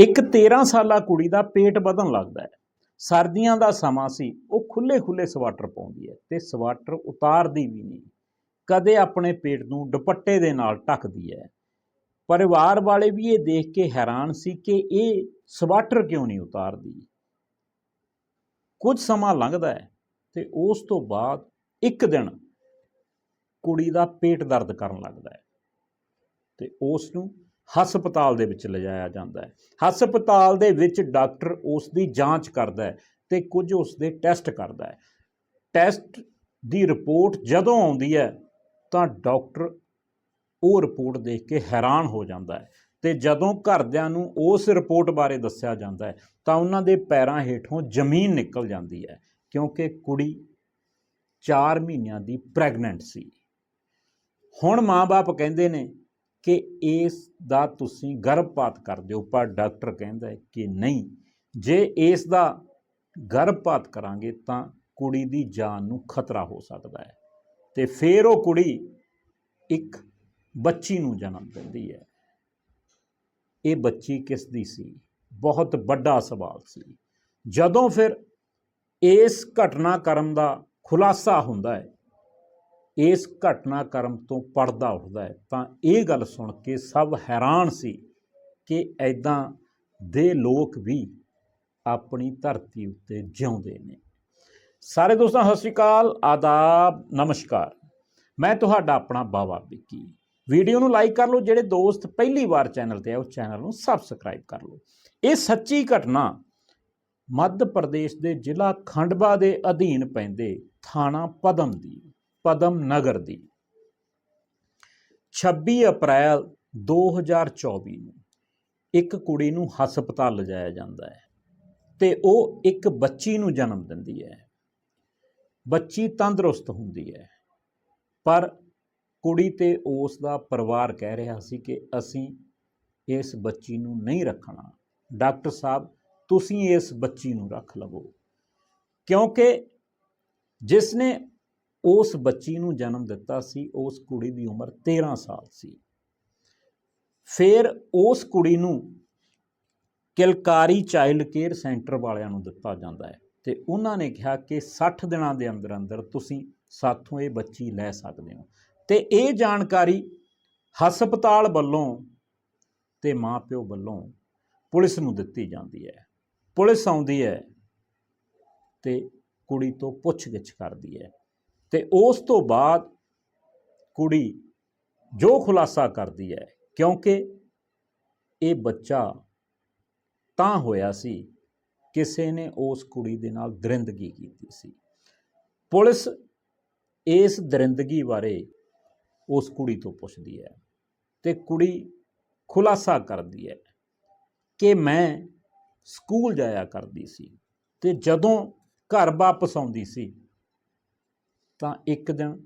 ਇੱਕ 13 ਸਾਲਾ ਕੁੜੀ ਦਾ ਪੇਟ ਵਧਣ ਲੱਗਦਾ ਹੈ। ਸਰਦੀਆਂ ਦਾ ਸਮਾਂ ਸੀ, ਉਹ ਖੁੱਲੇ ਖੁੱਲੇ ਸਵਾਟਰ ਪਾਉਂਦੀ ਹੈ ਤੇ ਸਵਾਟਰ ਉਤਾਰਦੀ ਵੀ ਨਹੀਂ। ਕਦੇ ਆਪਣੇ ਪੇਟ ਨੂੰ ਦੁਪੱਟੇ ਦੇ ਨਾਲ ਢੱਕਦੀ ਹੈ। ਪਰਿਵਾਰ ਵਾਲੇ ਵੀ ਇਹ ਦੇਖ ਕੇ ਹੈਰਾਨ ਸੀ ਕਿ ਇਹ ਸਵਾਟਰ ਕਿਉਂ ਨਹੀਂ ਉਤਾਰਦੀ। ਕੁਝ ਸਮਾਂ ਲੰਘਦਾ ਹੈ ਤੇ ਉਸ ਤੋਂ ਬਾਅਦ ਇੱਕ ਦਿਨ ਕੁੜੀ ਦਾ ਪੇਟ ਦਰਦ ਕਰਨ ਲੱਗਦਾ ਹੈ ਤੇ ਉਸ ਨੂੰ ਹਸਪਤਾਲ ਦੇ ਵਿੱਚ ਲਿਜਾਇਆ ਜਾਂਦਾ ਹੈ। ਹਸਪਤਾਲ ਦੇ ਵਿੱਚ ਡਾਕਟਰ ਉਸ ਦੀ ਜਾਂਚ ਕਰਦਾ ਹੈ ਤੇ ਕੁਝ ਉਸ ਦੇ ਟੈਸਟ ਕਰਦਾ ਹੈ। ਟੈਸਟ ਦੀ ਰਿਪੋਰਟ ਜਦੋਂ ਆਉਂਦੀ ਹੈ ਤਾਂ ਡਾਕਟਰ ਉਹ ਰਿਪੋਰਟ ਦੇਖ ਕੇ ਹੈਰਾਨ ਹੋ ਜਾਂਦਾ ਹੈ ਤੇ ਜਦੋਂ ਘਰਦਿਆਂ ਨੂੰ ਉਸ ਰਿਪੋਰਟ ਬਾਰੇ ਦੱਸਿਆ ਜਾਂਦਾ ਹੈ ਤਾਂ ਉਹਨਾਂ ਦੇ ਪੈਰਾਂ ਹੇਠੋਂ ਜ਼ਮੀਨ ਨਿਕਲ ਜਾਂਦੀ ਹੈ ਕਿਉਂਕਿ ਕੁੜੀ 4 ਮਹੀਨਿਆਂ ਦੀ ਪ੍ਰੈਗਨੈਂਟ ਸੀ। ਹੁਣ ਮਾਪੇ ਕਹਿੰਦੇ ਨੇ ਕਿ ਇਸ ਦਾ ਤੁਸੀਂ ਗਰਭਪਾਤ ਕਰ ਦਿਓ ਪਰ ਡਾਕਟਰ ਕਹਿੰਦਾ ਹੈ ਕਿ ਨਹੀਂ, ਜੇ ਇਸ ਦਾ ਗਰਭਪਾਤ ਕਰਾਂਗੇ ਤਾਂ ਕੁੜੀ ਦੀ ਜਾਨ ਨੂੰ ਖਤਰਾ ਹੋ ਸਕਦਾ ਹੈ ਤੇ ਫਿਰ ਉਹ ਕੁੜੀ ਇੱਕ ਬੱਚੀ ਨੂੰ ਜਨਮ ਦਿੰਦੀ ਹੈ। ਇਹ ਬੱਚੀ ਕਿਸ ਦੀ ਸੀ? ਬਹੁਤ ਵੱਡਾ ਸਵਾਲ ਸੀ। ਜਦੋਂ ਫਿਰ ਇਸ ਘਟਨਾ ਘਟਨਾਕ੍ਰਮ ਦਾ ਖੁਲਾਸਾ ਹੁੰਦਾ ਹੈ ਇਸ ਘਟਨਾਕ੍ਰਮ ਤੋਂ ਪਰਦਾ ਉੱਠਦਾ ਹੈ। ਤਾਂ ਇਹ ਗੱਲ ਸੁਣ ਕੇ ਸਭ ਹੈਰਾਨ ਸੀ ਕਿ ਐਦਾਂ ਦੇ ਲੋਕ ਵੀ ਆਪਣੀ ਧਰਤੀ ਉੱਤੇ ਜਿਉਂਦੇ ਨੇ। ਸਾਰੇ ਦੋਸਤਾਂ, ਸਤਿ ਸ਼੍ਰੀ ਅਕਾਲ, ਆਦਾਬ, ਨਮਸਕਾਰ। ਮੈਂ ਤੁਹਾਡਾ ਆਪਣਾ ਬਾਵਾ ਵਿੱਕੀ। ਵੀਡੀਓ ਨੂੰ ਲਾਈਕ ਕਰ ਲਓ, ਜਿਹੜੇ ਦੋਸਤ ਪਹਿਲੀ ਵਾਰ ਚੈਨਲ ਤੇ ਆ, ਉਹ ਚੈਨਲ ਨੂੰ ਸਬਸਕ੍ਰਾਈਬ ਕਰ ਲਓ। ਇਹ ਸੱਚੀ ਘਟਨਾ ਮੱਧ ਪ੍ਰਦੇਸ਼ ਦੇ ਜ਼ਿਲ੍ਹਾ ਖੰਡਵਾ ਦੇ ਅਧੀਨ ਪੈਂਦੇ ਥਾਣਾ ਪਦਮ ਦੀ। ਪਦਮ ਨਗਰ ਦੀ। 26 ਅਪ੍ਰੈਲ 2024 ਨੂੰ ਇੱਕ ਕੁੜੀ ਨੂੰ ਹਸਪਤਾਲ ਲਿਜਾਇਆ ਜਾਂਦਾ ਹੈ ਤੇ ਉਹ ਇੱਕ ਬੱਚੀ ਨੂੰ ਜਨਮ ਦਿੰਦੀ ਹੈ। ਬੱਚੀ ਤੰਦਰੁਸਤ ਹੁੰਦੀ ਹੈ, ਪਰ ਕੁੜੀ ਤੇ ਉਸ ਦਾ ਪਰਿਵਾਰ ਕਹਿ ਰਿਹਾ ਸੀ ਕਿ ਅਸੀਂ ਇਸ ਬੱਚੀ ਨੂੰ ਨਹੀਂ ਰੱਖਣਾ। ਡਾਕਟਰ ਸਾਹਿਬ, ਤੁਸੀਂ ਇਸ ਬੱਚੀ ਨੂੰ ਰੱਖ ਲਵੋ, ਕਿਉਂਕਿ ਜਿਸ ਨੇ ਉਸ ਬੱਚੀ ਨੂੰ ਜਨਮ ਦਿੱਤਾ ਸੀ, ਉਸ ਕੁੜੀ ਦੀ ਉਮਰ 13 ਸਾਲ ਸੀ। ਫਿਰ ਉਸ ਕੁੜੀ ਨੂੰ ਕਿਲਕਾਰੀ ਚਾਈਲਡ ਕੇਅਰ ਸੈਂਟਰ ਵਾਲਿਆਂ ਨੂੰ ਦਿੱਤਾ ਜਾਂਦਾ ਹੈ ਤੇ ਉਹਨਾਂ ਨੇ ਕਿਹਾ ਕਿ 60 ਦਿਨਾਂ ਦੇ ਅੰਦਰ ਅੰਦਰ ਤੁਸੀਂ ਸਾਥੋਂ ਇਹ ਬੱਚੀ ਲੈ ਸਕਦੇ ਹੋ। ਤੇ ਇਹ ਜਾਣਕਾਰੀ ਹਸਪਤਾਲ ਵੱਲੋਂ ਤੇ ਮਾਪਿਓ ਵੱਲੋਂ ਪੁਲਿਸ ਨੂੰ ਦਿੱਤੀ ਜਾਂਦੀ ਹੈ। ਪੁਲਿਸ ਆਉਂਦੀ ਹੈ ਤੇ ਕੁੜੀ ਤੋਂ ਪੁੱਛਗਿੱਛ ਕਰਦੀ ਹੈ। ਤੇ ਉਸ ਤੋਂ ਬਾਅਦ ਕੁੜੀ ਜੋ ਖੁਲਾਸਾ ਕਰਦੀ ਹੈ, ਕਿਉਂਕਿ ਇਹ ਬੱਚਾ ਤਾਂ ਹੋਇਆ ਸੀ, ਕਿਸੇ ਨੇ ਉਸ ਕੁੜੀ ਦੇ ਨਾਲ ਦਰਿੰਦਗੀ ਕੀਤੀ ਸੀ। ਪੁਲਿਸ ਇਸ ਦਰਿੰਦਗੀ ਬਾਰੇ ਉਸ ਕੁੜੀ ਤੋਂ ਪੁੱਛਦੀ ਹੈ ਤੇ ਕੁੜੀ ਖੁਲਾਸਾ ਕਰਦੀ ਹੈ ਕਿ ਮੈਂ ਸਕੂਲ ਜਾਇਆ ਕਰਦੀ ਸੀ ਤੇ ਜਦੋਂ ਘਰ ਵਾਪਸ ਆਉਂਦੀ ਸੀ ਤਾਂ ਇੱਕ ਦਿਨ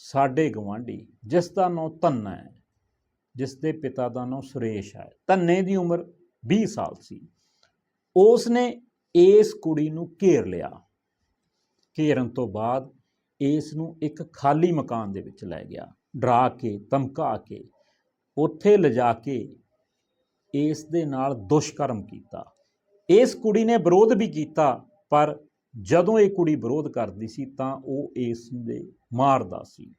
ਸਾਡੇ ਗਵਾਂਢੀ ਜਿਸ ਦਾ ਨਾਂ ਧੰਨਾ ਹੈ, ਜਿਸ ਦੇ ਪਿਤਾ ਦਾ ਨਾਂ ਸੁਰੇਸ਼ ਹੈ, ਧੰਨੇ ਦੀ ਉਮਰ 20 ਸਾਲ ਸੀ ਉਸ ਨੇ ਇਸ ਕੁੜੀ ਨੂੰ ਘੇਰ ਲਿਆ। ਘੇਰਨ ਤੋਂ ਬਾਅਦ ਇਸ ਨੂੰ ਇੱਕ ਖਾਲੀ ਮਕਾਨ ਦੇ ਵਿੱਚ ਲੈ ਗਿਆ, ਡਰਾ ਕੇ, ਧਮਕਾ ਕੇ, ਉੱਥੇ ਲਿਜਾ ਕੇ ਇਸ ਦੇ ਨਾਲ ਦੁਸ਼ਕਰਮ ਕੀਤਾ। ਇਸ ਕੁੜੀ ਨੇ ਵਿਰੋਧ ਵੀ ਕੀਤਾ, ਪਰ ਜਦੋਂ ਇਹ ਕੁੜੀ ਵਿਰੋਧ ਕਰਦੀ ਸੀ ਤਾਂ ਉਹ ਇਸ ਦੇ ਮਾਰਦਾ ਸੀ।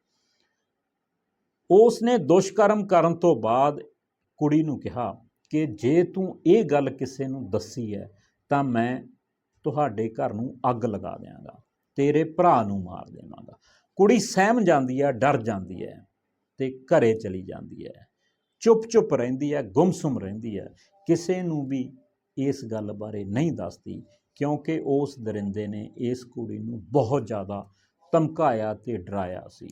ਉਸ ਨੇ ਦੁਸ਼ਕਰਮ ਕਰਨ ਤੋਂ ਬਾਅਦ ਕੁੜੀ ਨੂੰ ਕਿਹਾ ਕਿ ਜੇ ਤੂੰ ਇਹ ਗੱਲ ਕਿਸੇ ਨੂੰ ਦੱਸੀ ਹੈ ਤਾਂ ਮੈਂ ਤੁਹਾਡੇ ਘਰ ਨੂੰ ਅੱਗ ਲਗਾ ਦਿਆਂਗਾ, ਤੇਰੇ ਭਰਾ ਨੂੰ ਮਾਰ ਦੇਵਾਂਗਾ। ਕੁੜੀ ਸਹਿਮ ਜਾਂਦੀ ਹੈ, ਡਰ ਜਾਂਦੀ ਹੈ ਤੇ ਘਰੇ ਚਲੀ ਜਾਂਦੀ ਹੈ। ਚੁੱਪ-ਚੁੱਪ ਰਹਿੰਦੀ ਹੈ, ਗੁੰਮਸੁਮ ਰਹਿੰਦੀ ਹੈ। ਕਿਸੇ ਨੂੰ ਵੀ ਇਸ ਗੱਲ ਬਾਰੇ ਨਹੀਂ ਦੱਸਦੀ ਕਿਉਂਕਿ ਉਸ ਦਰਿੰਦੇ ਨੇ ਇਸ ਕੁੜੀ ਨੂੰ ਬਹੁਤ ਜ਼ਿਆਦਾ ਧਮਕਾਇਆ ਤੇ ਡਰਾਇਆ ਸੀ।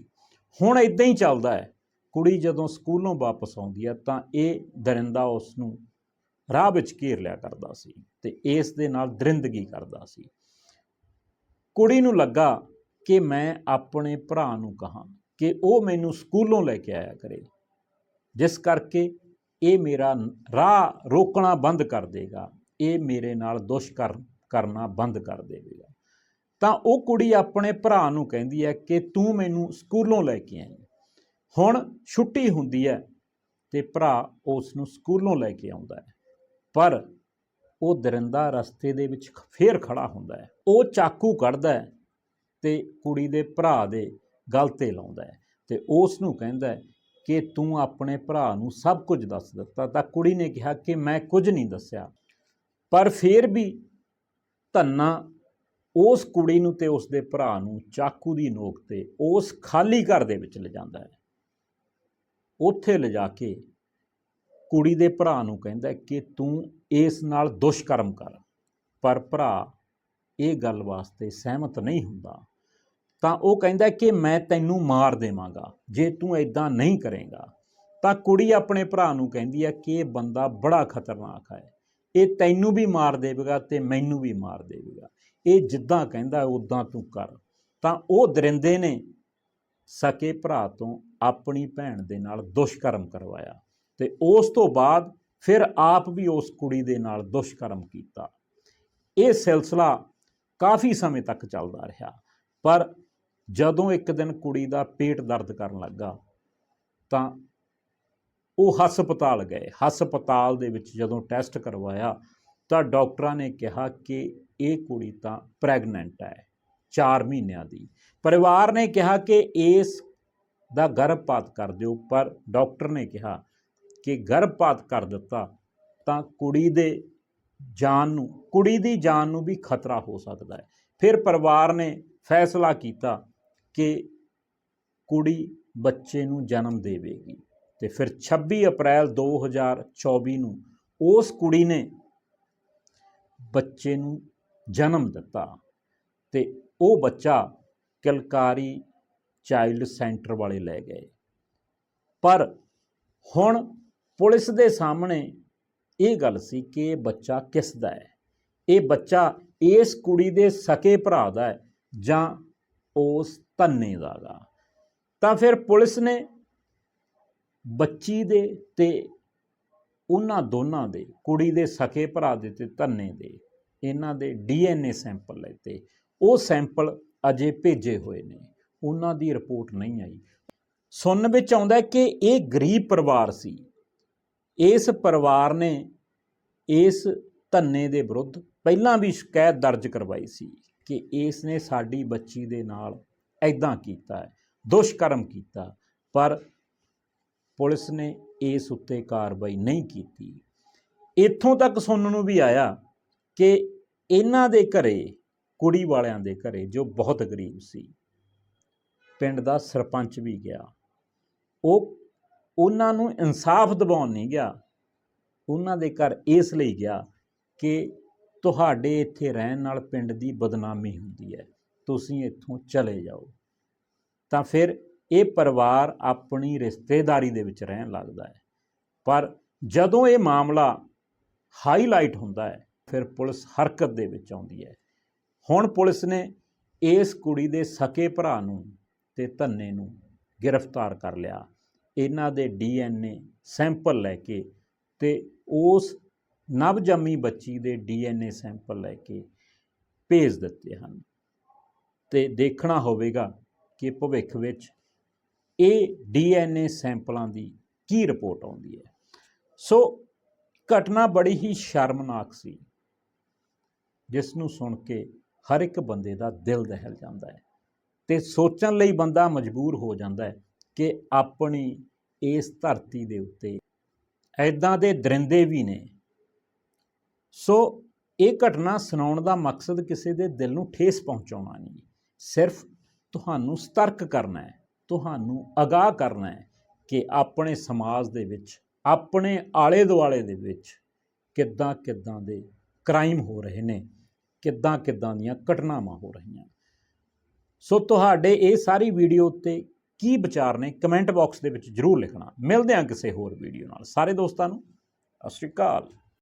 ਹੁਣ ਇਦਾਂ ਹੀ ਚੱਲਦਾ ਹੈ। ਕੁੜੀ ਜਦੋਂ ਸਕੂਲੋਂ ਵਾਪਸ ਆਉਂਦੀ ਹੈ ਤਾਂ ਇਹ ਦਰਿੰਦਾ ਉਸ ਨੂੰ ਰਾਹ ਵਿੱਚ ਘੇਰ ਲਿਆ ਕਰਦਾ ਸੀ ਤੇ ਇਸ ਦੇ ਨਾਲ ਦਰਿੰਦਗੀ ਕਰਦਾ ਸੀ। ਕੁੜੀ ਨੂੰ ਲੱਗਾ ਕਿ ਮੈਂ ਆਪਣੇ ਭਰਾ ਨੂੰ ਕਹਾਂ ਕਿ ਉਹ ਮੈਨੂੰ ਸਕੂਲੋਂ ਲੈ ਕੇ ਆਇਆ ਕਰੇ। ਜਿਸ ਕਰਕੇ ਇਹ ਮੇਰਾ ਰਾਹ ਰੋਕਣਾ ਬੰਦ ਕਰ ਦੇਗਾ। ਇਹ ਮੇਰੇ ਨਾਲ ਦੁਸ਼ਕਰਮ ਕਰਨਾ ਬੰਦ ਕਰ ਦੇਵੇਗਾ। ਤਾਂ ਉਹ ਕੁੜੀ ਆਪਣੇ ਭਰਾ ਨੂੰ ਕਹਿੰਦੀ ਹੈ ਕਿ ਤੂੰ ਮੈਨੂੰ ਸਕੂਲੋਂ ਲੈ ਕੇ ਆਈ। ਹੁਣ ਛੁੱਟੀ ਹੁੰਦੀ ਹੈ ਤੇ ਭਰਾ ਉਸ ਨੂੰ ਸਕੂਲੋਂ ਲੈ ਕੇ ਆਉਂਦਾ ਹੈ। ਪਰ ਉਹ ਦਰਿੰਦਾ ਰਸਤੇ ਦੇ ਵਿੱਚ ਖ- ਫੇਰ ਖੜਾ ਹੁੰਦਾ ਹੈ। ਉਹ ਚਾਕੂ ਕੱਢਦਾ ਹੈ ਤੇ ਕੁੜੀ ਦੇ ਭਰਾ ਦੇ ਗਲ ਤੇ ਲਾਉਂਦਾ ਹੈ ਤੇ ਉਸ ਨੂੰ ਕਹਿੰਦਾ ਹੈ ਕਿ ਤੂੰ ਆਪਣੇ ਭਰਾ ਨੂੰ ਸਭ ਕੁਝ ਦੱਸ ਦਿੱਤਾ। ਤਾਂ ਕੁੜੀ ਨੇ ਕਿਹਾ ਕਿ ਮੈਂ ਕੁਝ ਨਹੀਂ ਦੱਸਿਆ। ਪਰ ਫੇਰ ਵੀ ਧੰਨਾ ਉਸ ਕੁੜੀ ਨੂੰ ਤੇ ਉਸ ਦੇ ਭਰਾ ਨੂੰ ਚਾਕੂ ਦੀ ਨੋਕ ਤੇ ਉਸ ਖਾਲੀ ਘਰ ਦੇ ਵਿੱਚ ਲਿਜਾਂਦਾ ਹੈ। ਉੱਥੇ ਲਿਜਾ ਕੇ ਕੁੜੀ ਦੇ ਭਰਾ ਨੂੰ ਕਹਿੰਦਾ ਕਿ ਤੂੰ ਇਸ ਨਾਲ ਦੁਸ਼ਕਰਮ ਕਰ, ਪਰ ਭਰਾ ਇਹ ਗੱਲ ਵਾਸਤੇ ਸਹਿਮਤ ਨਹੀਂ ਹੁੰਦਾ। ਤਾਂ ਉਹ ਕਹਿੰਦਾ ਕਿ ਮੈਂ ਤੈਨੂੰ ਮਾਰ ਦੇਵਾਂਗਾ, ਜੇ ਤੂੰ ਐਦਾਂ ਨਹੀਂ ਕਰੇਗਾ, ਤਾਂ ਕੁੜੀ ਆਪਣੇ ਭਰਾ ਨੂੰ ਕਹਿੰਦੀ ਹੈ ਕਿ ਇਹ ਬੰਦਾ ਬੜਾ ਖਤਰਨਾਕ ਹੈ। ਇਹ ਤੈਨੂੰ ਵੀ ਮਾਰ ਦੇਵੇਗਾ ਤੇ ਮੈਨੂੰ ਵੀ ਮਾਰ ਦੇਵੇਗਾ। ਇਹ ਜਿੱਦਾਂ ਕਹਿੰਦਾ ਉਦਾਂ ਤੂੰ ਕਰ। ਤਾਂ ਉਹ ਦਰਿੰਦੇ ਨੇ ਸਕੇ ਭਰਾ ਤੋਂ ਆਪਣੀ ਭੈਣ ਦੇ ਨਾਲ ਦੁਸ਼ਕਰਮ ਕਰਵਾਇਆ ਤੇ ਉਸ ਤੋਂ ਬਾਅਦ ਫਿਰ ਆਪ ਵੀ ਉਸ ਕੁੜੀ ਦੇ ਨਾਲ ਦੁਸ਼ਕਰਮ ਕੀਤਾ। ਇਹ ਸਿਲਸਿਲਾ ਕਾਫੀ ਸਮੇਂ ਤੱਕ ਚੱਲਦਾ ਰਿਹਾ। ਪਰ ਜਦੋਂ ਇੱਕ ਦਿਨ ਕੁੜੀ ਦਾ ਪੇਟ ਦਰਦ ਕਰਨ ਲੱਗਾ ਤਾਂ ਉਹ ਹਸਪਤਾਲ ਗਏ। ਹਸਪਤਾਲ ਦੇ ਵਿੱਚ ਜਦੋਂ ਟੈਸਟ ਕਰਵਾਇਆ ਤਾਂ ਡਾਕਟਰਾਂ ਨੇ ਕਿਹਾ ਕਿ ਇਹ ਕੁੜੀ ਤਾਂ ਪ੍ਰੈਗਨੈਂਟ ਹੈ 4 ਮਹੀਨਿਆਂ ਦੀ। ਪਰਿਵਾਰ ਨੇ ਕਿਹਾ ਕਿ ਇਸ ਦਾ ਗਰਭਪਾਤ ਕਰ ਦਿਓ, ਪਰ ਡਾਕਟਰ ਨੇ ਕਿਹਾ ਕਿ ਗਰਭਪਾਤ ਕਰ ਦਿੱਤਾ ਤਾਂ ਕੁੜੀ ਦੇ ਜਾਨ ਨੂੰ, ਕੁੜੀ ਦੀ ਜਾਨ ਨੂੰ ਵੀ ਖਤਰਾ ਹੋ ਸਕਦਾ ਹੈ। ਫਿਰ ਪਰਿਵਾਰ ਨੇ ਫੈਸਲਾ ਕੀਤਾ ਕਿ ਕੁੜੀ ਬੱਚੇ ਨੂੰ ਜਨਮ ਦੇਵੇਗੀ। ਤੇ ਫਿਰ 26 ਅਪ੍ਰੈਲ 2024 ਨੂੰ ਉਸ ਕੁੜੀ ਨੇ ਬੱਚੇ ਨੂੰ ਜਨਮ ਦਿੱਤਾ ਤੇ ਉਹ ਬੱਚਾ ਕਿਲਕਾਰੀ ਚਾਈਲਡ ਸੈਂਟਰ ਵਾਲੇ ਲੈ ਗਏ। ਪਰ ਹੁਣ ਪੁਲਿਸ ਦੇ ਸਾਹਮਣੇ ਇਹ ਗੱਲ ਸੀ ਕਿ ਇਹ ਬੱਚਾ ਕਿਸ ਦਾ ਹੈ? ਇਹ ਬੱਚਾ ਇਸ ਕੁੜੀ ਦੇ ਸਕੇ ਭਰਾ ਦਾ ਹੈ ਜਾਂ ਉਸ ਧੰਨੇ ਦਾ ਗਾ? ਤਾਂ ਫਿਰ ਪੁਲਿਸ ਨੇ ਬੱਚੀ ਦੇ ਤੇ ਉਹਨਾਂ ਦੋਨਾਂ ਦੇ, ਕੁੜੀ ਦੇ ਸਕੇ ਭਰਾ ਦੇ ਤੇ ਧੰਨੇ ਦੇ, ਇਹਨਾਂ ਦੇ ਡੀਐਨਏ ਸੈਂਪਲ ਲੈਤੇ ਉਹ ਸੈਂਪਲ ਅਜੇ ਭੇਜੇ ਹੋਏ ਨੇ, ਉਹਨਾਂ ਦੀ ਰਿਪੋਰਟ ਨਹੀਂ ਆਈ। ਸੁਣਨ ਵਿੱਚ ਆਉਂਦਾ ਕਿ ਇਹ ਗਰੀਬ ਪਰਿਵਾਰ ਸੀ। ਇਸ ਪਰਿਵਾਰ ਨੇ ਇਸ ਧੰਨੇ ਦੇ ਵਿਰੁੱਧ ਪਹਿਲਾਂ ਵੀ ਸ਼ਿਕਾਇਤ ਦਰਜ ਕਰਵਾਈ ਸੀ ਕਿ ਇਸ ਨੇ ਸਾਡੀ ਬੱਚੀ ਦੇ ਨਾਲ ਐਦਾਂ ਕੀਤਾ ਹੈ, ਦੁਸ਼ਕਰਮ ਕੀਤਾ, ਪਰ ਪੁਲਿਸ ਨੇ ਇਸ ਉੱਤੇ ਕਾਰਵਾਈ ਨਹੀਂ ਕੀਤੀ। ਇੱਥੋਂ ਤੱਕ ਸੁਣਨ ਨੂੰ ਵੀ ਆਇਆ ਕਿ ਇਹਨਾਂ ਦੇ ਘਰੇ, ਕੁੜੀ ਵਾਲਿਆਂ ਦੇ ਘਰੇ ਜੋ ਬਹੁਤ ਗਰੀਬ ਸੀ, ਪਿੰਡ ਦਾ ਸਰਪੰਚ ਵੀ ਗਿਆ। ਉਹ, ਉਹਨਾਂ ਨੂੰ ਇਨਸਾਫ ਦਿਵਾਉਣ ਨਹੀਂ ਗਿਆ। ਉਹਨਾਂ ਦੇ ਘਰ ਇਸ ਲਈ ਗਿਆ ਕਿ ਤੁਹਾਡੇ ਇੱਥੇ ਰਹਿਣ ਨਾਲ ਪਿੰਡ ਦੀ ਬਦਨਾਮੀ ਹੁੰਦੀ ਹੈ। ਤੁਸੀਂ ਇੱਥੋਂ ਚਲੇ ਜਾਓ। ਤਾਂ ਫਿਰ ਇਹ ਪਰਿਵਾਰ ਆਪਣੀ ਰਿਸ਼ਤੇਦਾਰੀ ਦੇ ਵਿੱਚ ਰਹਿਣ ਲੱਗਦਾ ਹੈ। ਪਰ ਜਦੋਂ ਇਹ ਮਾਮਲਾ ਹਾਈਲਾਈਟ ਹੁੰਦਾ ਹੈ, ਫਿਰ ਪੁਲਿਸ ਹਰਕਤ ਦੇ ਵਿੱਚ ਆਉਂਦੀ ਹੈ। ਹੁਣ ਪੁਲਿਸ ਨੇ ਇਸ ਕੁੜੀ ਦੇ ਸਕੇ ਭਰਾ ਨੂੰ ਤੇ ਧੰਨੇ ਨੂੰ ਗ੍ਰਿਫਤਾਰ ਕਰ ਲਿਆ। ਇਹਨਾਂ ਦੇ ਡੀਐਨਏ ਸੈਂਪਲ ਲੈ ਕੇ ਤੇ ਉਸ ਨਵਜੰਮੀ ਬੱਚੀ ਦੇ ਡੀਐਨਏ ਸੈਂਪਲ ਲੈ ਕੇ ਭੇਜ ਦਿੱਤੇ ਹਨ। ਤੇ ਦੇਖਣਾ ਹੋਵੇਗਾ ਕਿ ਭਵਿੱਖ ਵਿੱਚ ਇਹ ਡੀਐਨਏ ਸੈਂਪਲਾਂ ਦੀ ਕੀ ਰਿਪੋਰਟ ਆਉਂਦੀ ਹੈ? ਸੋ ਘਟਨਾ ਬੜੀ ਹੀ ਸ਼ਰਮਨਾਕ ਸੀ, ਜਿਸ ਨੂੰ ਸੁਣ ਕੇ ਹਰ ਇੱਕ ਬੰਦੇ ਦਾ ਦਿਲ ਦਹਿਲ ਜਾਂਦਾ ਹੈ ਤੇ ਸੋਚਣ ਲਈ ਬੰਦਾ ਮਜਬੂਰ ਹੋ ਜਾਂਦਾ ਹੈ ਕਿ ਆਪਣੀ ਇਸ ਧਰਤੀ ਦੇ ਉੱਤੇ ਐਦਾਂ ਦੇ ਦਰਿੰਦੇ ਵੀ ਨੇ। ਸੋ ਇਹ ਘਟਨਾ ਸੁਣਾਉਣ ਦਾ ਮਕਸਦ ਕਿਸੇ ਦੇ ਦਿਲ ਨੂੰ ਠੇਸ ਪਹੁੰਚਾਉਣਾ ਨਹੀਂ, ਸਿਰਫ ਤੁਹਾਨੂੰ ਸਤਰਕ ਕਰਨਾ ਹੈ। ਤੁਹਾਨੂੰ ਅਗਾਹ ਕਰਨਾ ਹੈ ਕਿ ਆਪਣੇ ਸਮਾਜ ਦੇ ਵਿੱਚ, ਆਪਣੇ ਆਲੇ ਦੁਆਲੇ ਦੇ ਵਿੱਚ ਕਿੱਦਾਂ ਕਿੱਦਾਂ ਦੇ ਕ੍ਰਾਈਮ ਹੋ ਰਹੇ ਨੇ ਕਿੱਦਾਂ ਕਿੱਦਾਂ ਦੀਆਂ ਘਟਨਾਵਾਂ ਹੋ ਰਹੀਆਂ। ਸੋ ਤੁਹਾਡੇ ਇਹ ਸਾਰੀ ਵੀਡੀਓ ਉੱਤੇ ਕੀ ਵਿਚਾਰ ਨੇ, ਕਮੈਂਟ ਬਾਕਸ ਦੇ ਵਿੱਚ ਜਰੂਰ ਲਿਖਣਾ। ਮਿਲਦੇ ਹਾਂ ਕਿਸੇ ਹੋਰ ਵੀਡੀਓ ਨਾਲ। ਸਾਰੇ ਦੋਸਤਾਂ ਨੂੰ, ਸਤਿ ਸ਼੍ਰੀ ਅਕਾਲ।